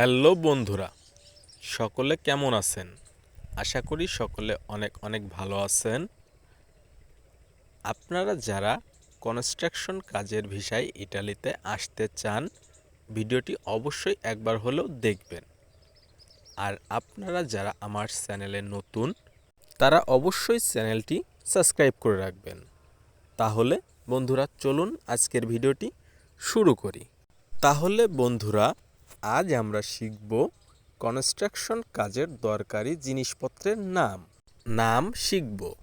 Hello বন্ধুরা, সকলে কেমন আছেন? আশা করি সকলে অনেক অনেক ভালো আছেন। আপনারা যারা কনস্ট্রাকশন কাজের ভিসায় ইটালিতে আসতে চান, ভিডিওটি অবশ্যই একবার হলেও দেখবেন। আর আপনারা যারা আমার চ্যানেলে নতুন, তারা অবশ্যই চ্যানেলটি সাবস্ক্রাইব করে রাখবেন। তাহলে বন্ধুরা, চলুন আজকের ভিডিওটি শুরু করি। তাহলে বন্ধুরা আজ আমরা শিখব কনস্ট্রাকশন কাজের দরকারি জিনিসপত্রের নাম। নাম শিখব।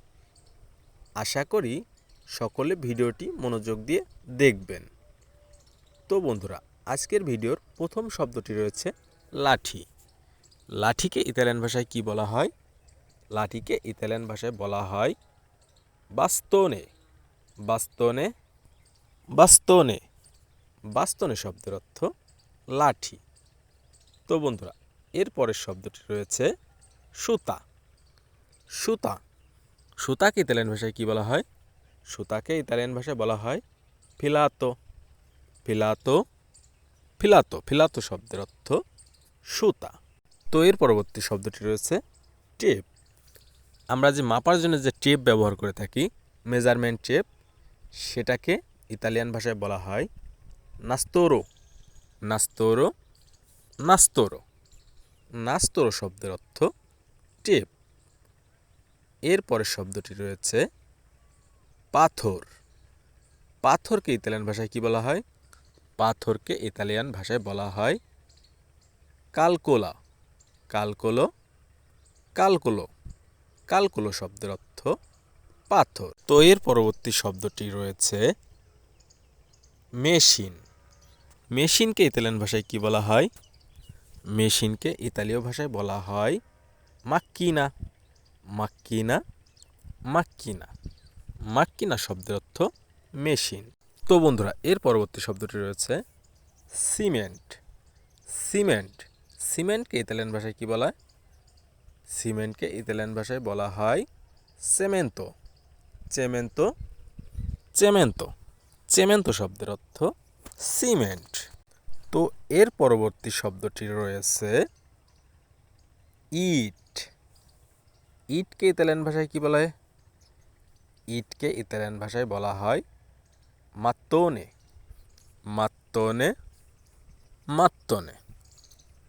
আশা করি সকলে ভিডিওটি মনোযোগ দিয়ে দেখবেন। তো বন্ধুরা, আজকের ভিডিওর প্রথম শব্দটি রয়েছে লাঠি। লাঠিকে ইতালিয়ান ভাষায় কি বলা হয়? লাঠিকে ইতালিয়ান ভাষায় বলা হয় বাস্তনে। বাস্তনে? বাস্তনে। বাস্তনে শব্দের অর্থ লাঠি। তো বন্ধুরা, এর পরের শব্দটি রয়েছে সুতা। সুতা। সুতাকে ইতালিয়ান ভাষায় কি বলা হয়? সুতাকে ইতালিয়ান ভাষায় বলা হয় ফিলাতো। ফিলাতো ফিলাতো ফিলাতো শব্দের অর্থ সুতা। তো এর পরবর্তী শব্দটি রয়েছে টেপ। আমরা যে মাপার জন্য যে টেপ ব্যবহার করে থাকি, মেজারমেন্ট টেপ, সেটাকে ইতালিয়ান ভাষায় বলা হয় নাস্তোরো। নাস্তোরো নাস্তোরো। নাস্তোরো শব্দের অর্থ টেপ। এর পরের শব্দটি রয়েছে পাথর। পাথরকে ইতালিয়ান ভাষায় কি বলা হয়? পাথরকে ইতালিয়ান ভাষায় বলা হয় কালকোলা। কালকোলো কালকোলো। কালকোলো শব্দের অর্থ পাথর। তো এর পরবর্তী শব্দটি রয়েছে মেশিন। মেশিনকে ইতালিয়ান ভাষায় কি বলা হয়? মেশিনকে ইতালীয় ভাষায় বলা হয় মাক্কিনা। মাক্কিনা মাক্কিনা। মাক্কিনা শব্দের অর্থ মেশিন। তো বন্ধুরা, এর পরবর্তী শব্দটি রয়েছে সিমেন্ট। সিমেন্ট। সিমেন্টকে ইতালিয়ান ভাষায় কি বলা হয়? সিমেন্টকে ইতালিয়ান ভাষায় বলা হয় সেমেন্তো চেমেন্তো চেমেন্তো চেমেন্তো শব্দের অর্থ সিমেন্ট। তো এর পরবর্তী শব্দটি রয়েছে ইট। ইটকে ইতালিয়ান ভাষায় কি বলা হয়? ইটকে ইতালিয়ান ভাষায় বলা হয় মাত্তনে। মাত্তনে মাত্তনে।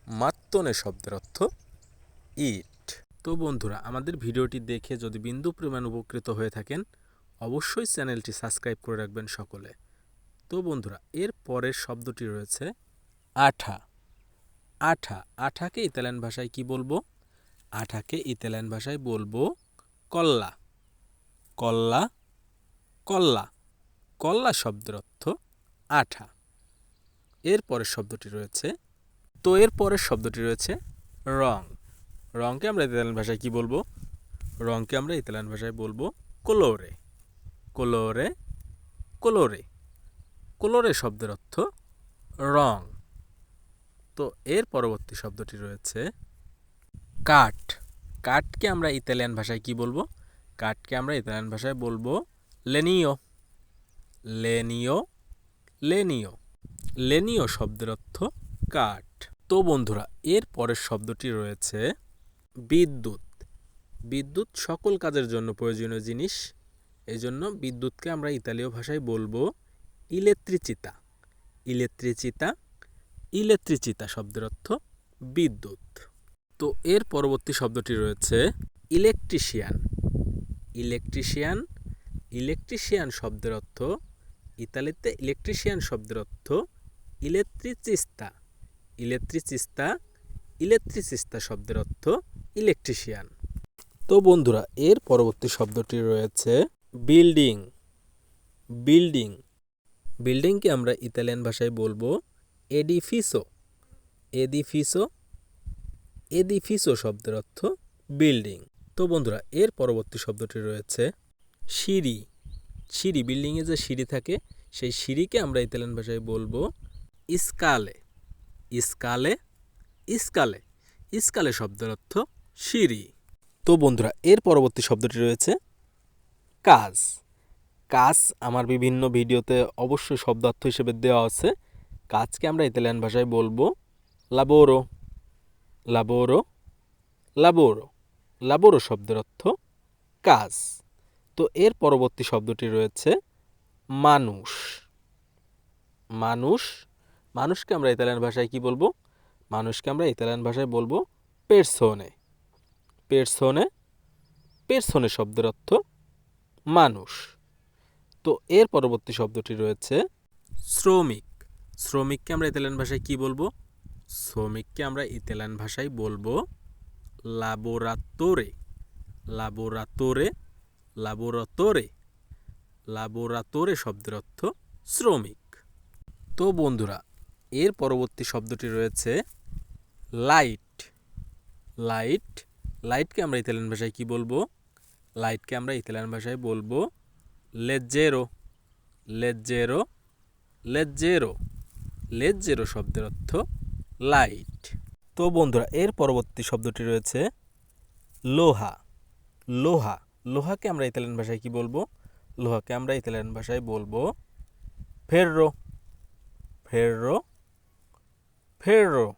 মাত্তনে শব্দের অর্থ ইট। তো বন্ধুরা, আমাদের ভিডিওটি দেখে যদি বিন্দু পরিমাণ উপকৃত হয়ে থাকেন, অবশ্যই চ্যানেলটি সাবস্ক্রাইব করে রাখবেন সকলে। তো বন্ধুরা, এর পরের শব্দটি রয়েছে আঠা। আঠা, আঠাকে ইতালিয়ান ভাষায় কি বলব? আঠাকে ইতালিয়ান ভাষায় বলব কল্লা। কল্লা কল্লা। কল্লা শব্দের অর্থ আঠা। এর পরের শব্দটি রয়েছে, তো এর পরের শব্দটি রয়েছে রং। রংকে আমরা ইতালিয়ান ভাষায় কি বলব? রংকে আমরা ইতালিয়ান ভাষায় বলব কোলোরে। কোলোরে কোলোরে। কোলোরে শব্দের অর্থ রং। তো এর পরবর্তী শব্দটি রয়েছে কাঠ। কাঠকে আমরা ইতালিয়ান ভাষায় কি বলব? কাঠকে আমরা ইতালিয়ান ভাষায় বলব লেনিও। লেনিও লেনিও। লেনিও শব্দের অর্থ কাঠ। তো বন্ধুরা, এর পরের শব্দটি রয়েছে বিদ্যুৎ। বিদ্যুৎ সকল কাজের জন্য প্রয়োজনীয় জিনিস। এই জন্য বিদ্যুৎকে আমরা ইতালীয় ভাষায় বলব ইলেকট্রিচিতা। ইলেকট্রিচিতা ইলেকট্রিচিতা শব্দের অর্থ বিদ্যুৎ। তো এর পরবর্তী শব্দটি রয়েছে ইলেকট্রিশিয়ান। ইলেকট্রিশিয়ান ইলেকট্রিশিয়ান শব্দের অর্থ, ইতালিতে ইলেকট্রিশিয়ান শব্দের অর্থ ইলেকট্রিচিস্তা। ইলেকট্রিচিস্তা ইলেকট্রিচিস্তা শব্দের অর্থ ইলেকট্রিশিয়ান। তো বন্ধুরা, এর পরবর্তী শব্দটি রয়েছে বিল্ডিং। বিল্ডিং। বিল্ডিংকে আমরা ইতালিয়ান ভাষায় বলব এডিফিসো। এডিফিসো এডিফিসো শব্দের অর্থ বিল্ডিং। তো বন্ধুরা, এর পরবর্তী শব্দটি রয়েছে সিঁড়ি। সিঁড়ি, বিল্ডিংয়ে যে সিঁড়ি থাকে, সেই সিঁড়িকে আমরা ইতালিয়ান ভাষায় বলব ইস্কালে ইস্কালে ইস্কালে ইস্কালে শব্দের অর্থ সিঁড়ি। তো বন্ধুরা, এর পরবর্তী শব্দটি রয়েছে কাজ। কাজ আমার বিভিন্ন ভিডিওতে অবশ্যই শব্দার্থ হিসেবে দেওয়া আছে। কাজকে আমরা ইতালিয়ান ভাষায় বলব লাবোরো লাবোরো লাবোরো লাবোরো শব্দের অর্থ কাজ। তো এর পরবর্তী শব্দটি রয়েছে মানুষ। মানুষ, মানুষকে আমরা ইতালিয়ান ভাষায় কি বলব? মানুষকে আমরা ইতালিয়ান ভাষায় বলব পেরসোনে পেরসোনে পেরসোনে শব্দের অর্থ মানুষ। তো এর পরবর্তী শব্দটি রয়েছে শ্রমিক। শ্রমিককে আমরা ইতালিয়ান ভাষায় কি বলব? শ্রমিককে আমরা ইতালিয়ান ভাষায় বলব লাবোরাতোরে লাবোরাতোরে লাবোরাতোরে লাবোরাতোরে শব্দের অর্থ শ্রমিক। তো বন্ধুরা, এর পরবর্তী শব্দটি রয়েছে লাইট লাইট লাইটকে আমরা ইতালিয়ান ভাষায় কি বলব? লাইটকে আমরা ইতালিয়ান ভাষায় বলব লেজ্জেরো লেজ্জেরো লেজ্জেরো শব্দের অর্থ লাইট। তো বন্ধুরা, এর পরবর্তী শব্দটি রয়েছে লোহা। লোহা, লোহাকে আমরা ইতালিয়ান ভাষায় কি বলব? লোহাকে আমরা ইতালিয়ান ভাষায় বলব ফেররো। ফেররো ফেররো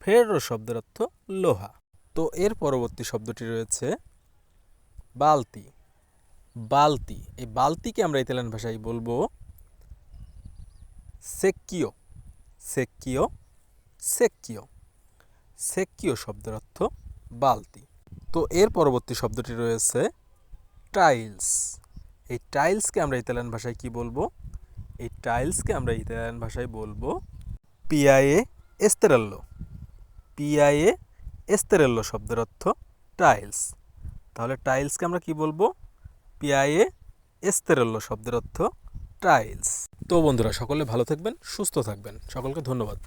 ফেররো শব্দের অর্থ লোহা। তো এর পরবর্তী শব্দটি রয়েছে বালতি। বালতি, এই বালতিকে আমরা ইতালিয়ান ভাষায় বলব সেক্কিও। সেক্কিও সেক্কিও। সেক্কিও শব্দের অর্থ বালতি। তো এর পরবর্তী শব্দটি রয়েছে টাইলস। এই টাইলসকে আমরা ইতালিয়ান ভাষায় কি বলব? এই টাইলসকে আমরা ইতালিয়ান ভাষায় বলব পিআইএ এস্তেরাল্লো পিআইএ এস্তেরাল্লো শব্দের অর্থ টাইলস। তাহলে টাইলসকে আমরা কি বলব? পিআইএ এস্তেরাল্লো শব্দের অর্থ টাইলস। তো বন্ধুরা সকলে ভালো থাকবেন সুস্থ থাকবেন। সকলকে ধন্যবাদ।